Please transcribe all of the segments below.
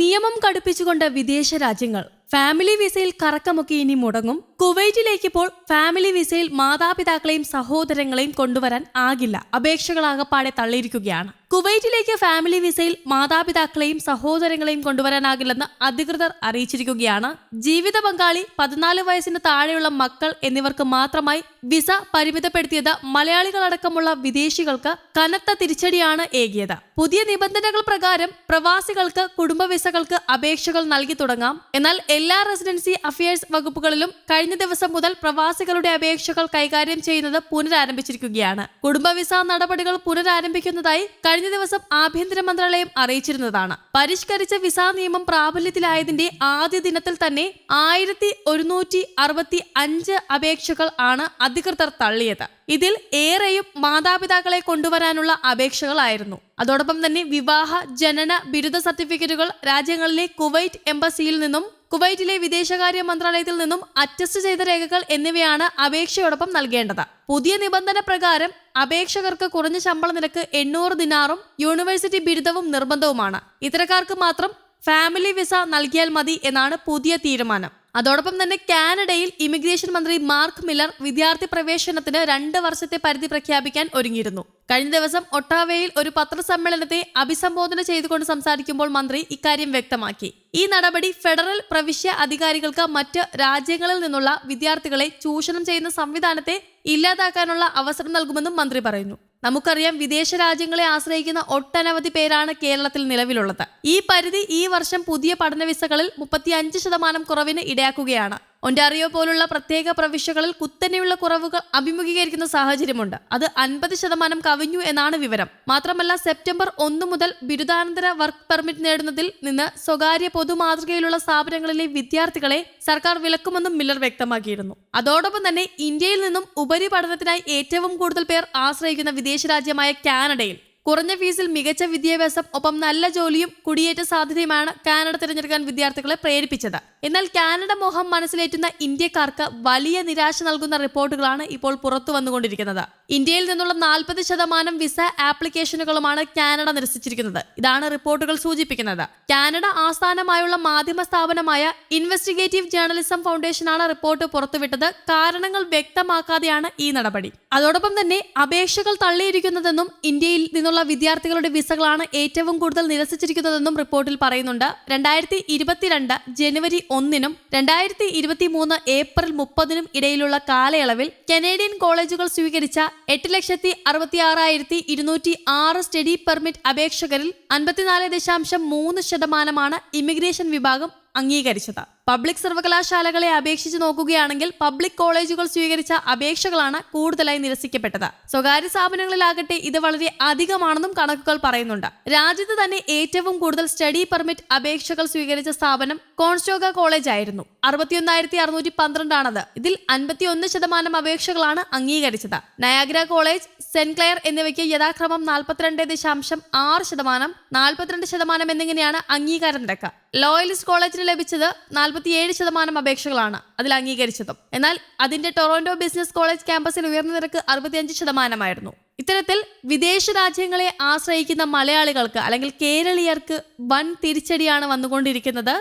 നിയമം കടുപ്പിച്ചുകൊണ്ട് വിദേശ രാജ്യങ്ങൾ ഫാമിലി വിസയിൽ കറക്കമൊക്കെ ഇനി മുടങ്ങും. കുവൈറ്റിലേക്ക് ഇപ്പോൾ ഫാമിലി വിസയിൽ മാതാപിതാക്കളെയും സഹോദരങ്ങളെയും കൊണ്ടുവരാൻ ആകില്ല. അപേക്ഷകളാകപ്പാടെ തള്ളിയിരിക്കുകയാണ്. കുവൈറ്റിലേക്ക് ഫാമിലി വിസയിൽ മാതാപിതാക്കളെയും സഹോദരങ്ങളെയും കൊണ്ടുവരാനാകില്ലെന്ന് അധികൃതർ അറിയിച്ചിരിക്കുകയാണ്. ജീവിത പങ്കാളി പതിനാല് വയസ്സിന് താഴെയുള്ള മക്കൾ എന്നിവർക്ക് മാത്രമായി വിസ പരിമിതപ്പെടുത്തിയത് മലയാളികളടക്കമുള്ള വിദേശികൾക്ക് കനത്ത തിരിച്ചടിയാണ് ഏകിയത്. പുതിയ നിബന്ധനകൾ പ്രകാരം പ്രവാസികൾക്ക് കുടുംബ വിസകൾക്ക് അപേക്ഷകൾ നൽകി തുടങ്ങാം. എന്നാൽ എല്ലാ റെസിഡൻസി അഫയേഴ്സ് വകുപ്പുകളിലും കഴിഞ്ഞ ദിവസം മുതൽ പ്രവാസികളുടെ അപേക്ഷകൾ കൈകാര്യം ചെയ്യുന്നത് പുനരാരംഭിച്ചിരിക്കുകയാണ്. കുടുംബ വിസ നടപടികൾ പുനരാരംഭിക്കുന്നതായി കഴിഞ്ഞ ദിവസം ആഭ്യന്തര മന്ത്രാലയം അറിയിച്ചിരുന്നതാണ്. പരിഷ്കരിച്ച വിസ നിയമം പ്രാബല്യത്തിലായതിന്റെ ആദ്യ ദിനത്തിൽ തന്നെ ആയിരത്തി ഒരുന്നൂറ്റി അറുപത്തി അഞ്ച് അപേക്ഷകൾ ആണ് അധികൃതർ തള്ളിയത്. ഇതിൽ ഏറെയും മാതാപിതാക്കളെ കൊണ്ടുവരാനുള്ള അപേക്ഷകളായിരുന്നു. അതോടൊപ്പം തന്നെ വിവാഹ ജനന ബിരുദ സർട്ടിഫിക്കറ്റുകൾ രാജ്യങ്ങളിലെ കുവൈറ്റ് എംബസിയിൽ നിന്നും കുവൈറ്റിലെ വിദേശകാര്യ മന്ത്രാലയത്തിൽ നിന്നും അറ്റസ്റ്റ് ചെയ്ത രേഖകൾ എന്നിവയാണ് അപേക്ഷയോടൊപ്പം നൽകേണ്ടത്. പുതിയ നിബന്ധന പ്രകാരം അപേക്ഷകർക്ക് കുറഞ്ഞ ശമ്പള നിരക്ക് എണ്ണൂറ് ദിനാറും യൂണിവേഴ്സിറ്റി ബിരുദവും നിർബന്ധവുമാണ്. ഇത്തരക്കാർക്ക് മാത്രം ഫാമിലി വിസ നൽകിയാൽ മതി എന്നാണ് പുതിയ തീരുമാനം. അതോടൊപ്പം തന്നെ കാനഡയിൽ ഇമിഗ്രേഷൻ മന്ത്രി മാർക്ക് മില്ലർ വിദ്യാർത്ഥി പ്രവേശനത്തിന് രണ്ട് വർഷത്തെ പരിധി പ്രഖ്യാപിക്കാൻ ഒരുങ്ങിയിരുന്നു. കഴിഞ്ഞ ദിവസം ഒട്ടാവയിൽ ഒരു പത്രസമ്മേളനത്തെ അഭിസംബോധന ചെയ്തുകൊണ്ട് സംസാരിക്കുമ്പോൾ മന്ത്രി ഇക്കാര്യം വ്യക്തമാക്കി. ഈ നടപടി ഫെഡറൽ പ്രവിശ്യ അധികാരികൾക്ക് മറ്റ് രാജ്യങ്ങളിൽ നിന്നുള്ള വിദ്യാർത്ഥികളെ ചൂഷണം ചെയ്യുന്ന സംവിധാനത്തെ ഇല്ലാതാക്കാനുള്ള അവസരം നൽകുമെന്നും മന്ത്രി പറയുന്നു. നമുക്കറിയാം വിദേശ രാജ്യങ്ങളെ ആശ്രയിക്കുന്ന ഒട്ടനവധി പേരാണ് കേരളത്തിൽ നിലവിലുള്ളത്. ഈ പരിധി ഈ വർഷം പുതിയ പഠന വിസകളിൽ മുപ്പത്തി അഞ്ച് ശതമാനം കുറവിന് ഇടയാക്കുകയാണ്. ഒന്റാറിയോ പോലുള്ള പ്രത്യേക പ്രവിശ്യകളിൽ കുത്തനെയുള്ള കുറവുകൾ അഭിമുഖീകരിക്കുന്ന സാഹചര്യമുണ്ട്. അത് അൻപത് ശതമാനം കവിഞ്ഞു എന്നാണ് വിവരം. മാത്രമല്ല സെപ്റ്റംബർ ഒന്ന് മുതൽ ബിരുദാനന്തര വർക്ക് പെർമിറ്റ് നേടുന്നതിൽ നിന്ന് സ്വകാര്യ പൊതുമാതൃകയിലുള്ള സ്ഥാപനങ്ങളിലെ വിദ്യാർത്ഥികളെ സർക്കാർ വിലക്കുമെന്നും മില്ലർ വ്യക്തമാക്കിയിരുന്നു. അതോടൊപ്പം തന്നെ ഇന്ത്യയിൽ നിന്നും ഉപരിപഠനത്തിനായി ഏറ്റവും കൂടുതൽ പേർ ആശ്രയിക്കുന്ന വിദേശ രാജ്യമായ കാനഡയിൽ കുറഞ്ഞ ഫീസിൽ മികച്ച വിദ്യാഭ്യാസം ഒപ്പം നല്ല ജോലിയും കുടിയേറ്റ സാധ്യതയുമാണ് കാനഡ തിരഞ്ഞെടുക്കാൻ വിദ്യാർത്ഥികളെ പ്രേരിപ്പിച്ചത്. എന്നാൽ കാനഡ മോഹം മനസ്സിലേറ്റുന്ന ഇന്ത്യക്കാർക്ക് വലിയ നിരാശ നൽകുന്ന റിപ്പോർട്ടുകളാണ് ഇപ്പോൾ പുറത്തു വന്നുകൊണ്ടിരിക്കുന്നത്. ഇന്ത്യയിൽ നിന്നുള്ള നാൽപ്പത് ശതമാനം വിസ ആപ്ലിക്കേഷനുകളുമാണ് കാനഡ നിരസിച്ചിരിക്കുന്നത്. ഇതാണ് റിപ്പോർട്ടുകൾ സൂചിപ്പിക്കുന്നത്. കാനഡ ആസ്ഥാനമായുള്ള മാധ്യമ സ്ഥാപനമായ ഇൻവെസ്റ്റിഗേറ്റീവ് ജേർണലിസം ഫൗണ്ടേഷനാണ് റിപ്പോർട്ട് പുറത്തുവിട്ടത്. കാരണങ്ങൾ വ്യക്തമാക്കാതെയാണ് ഈ നടപടി. അതോടൊപ്പം തന്നെ അപേക്ഷകൾ തള്ളിയിരിക്കുന്നതെന്നും ഇന്ത്യയിൽ നിന്നുള്ള വിദ്യാർത്ഥികളുടെ വിസകളാണ് ഏറ്റവും കൂടുതൽ നിരസിച്ചിരിക്കുന്നതെന്നും റിപ്പോർട്ടിൽ പറയുന്നുണ്ട്. രണ്ടായിരത്തി ഇരുപത്തിരണ്ട് ജനുവരി ഒന്നിനും രണ്ടായിരത്തി ഇരുപത്തി മൂന്ന് ഏപ്രിൽ മുപ്പതിനും ഇടയിലുള്ള കാലയളവിൽ കനേഡിയൻ കോളേജുകൾ സ്വീകരിച്ച എട്ട് ലക്ഷത്തി അറുപത്തി ആറായിരത്തി ഇരുന്നൂറ്റി ആറ് സ്റ്റഡി പെർമിറ്റ് അപേക്ഷകരിൽ അൻപത്തിനാല് ദശാംശം മൂന്ന് ശതമാനമാണ് ഇമിഗ്രേഷൻ വിഭാഗം അംഗീകരിച്ചത്. പബ്ലിക് സർവകലാശാലകളെ അപേക്ഷിച്ച് നോക്കുകയാണെങ്കിൽ പബ്ലിക് കോളേജുകൾ സ്വീകരിച്ച അപേക്ഷകളാണ് കൂടുതലായി നിരസിക്കപ്പെട്ടത്. സ്വകാര്യ സ്ഥാപനങ്ങളിലാകട്ടെ ഇത് വളരെ അധികമാണെന്നും കണക്കുകൾ പറയുന്നുണ്ട്. രാജ്യത്ത് തന്നെ ഏറ്റവും കൂടുതൽ സ്റ്റഡി പെർമിറ്റ് അപേക്ഷകൾ സ്വീകരിച്ച സ്ഥാപനം കോൺസ്റ്റോഗ കോളേജ് ആയിരുന്നു. അറുപത്തിയൊന്നായിരത്തി അറുന്നൂറ്റി പന്ത്രണ്ടാണത് ഇതിൽ അൻപത്തിയൊന്ന് ശതമാനം അപേക്ഷകളാണ് അംഗീകരിച്ചത്. നയാഗ്ര കോളേജ് സെന്റ് ക്ലെയർ എന്നിവയ്ക്ക് യഥാക്രമം നാൽപ്പത്തിരണ്ട് ദശാംശം ആറ് ശതമാനം നാൽപ്പത്തിരണ്ട് ശതമാനം എന്നിങ്ങനെയാണ് അംഗീകാര നിരക്ക്. ലോയലിസ്റ്റ് കോളേജിന് ലഭിച്ചത് നാൽപ്പത്തിയേഴ് ശതമാനം അപേക്ഷകളാണ് അതിൽ അംഗീകരിച്ചതും. എന്നാൽ അതിന്റെ ടൊറോന്റോ ബിസിനസ് കോളേജ് ക്യാമ്പസിൽ ഉയർന്ന നിരക്ക് അറുപത്തിയഞ്ച് ശതമാനമായിരുന്നു. ഇത്തരത്തിൽ വിദേശ രാജ്യങ്ങളെ ആശ്രയിക്കുന്ന മലയാളികൾക്ക് അല്ലെങ്കിൽ കേരളീയർക്ക് വൻ തിരിച്ചടിയാണ് വന്നുകൊണ്ടിരിക്കുന്നത്.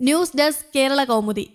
News desk Kerala Kaumudi.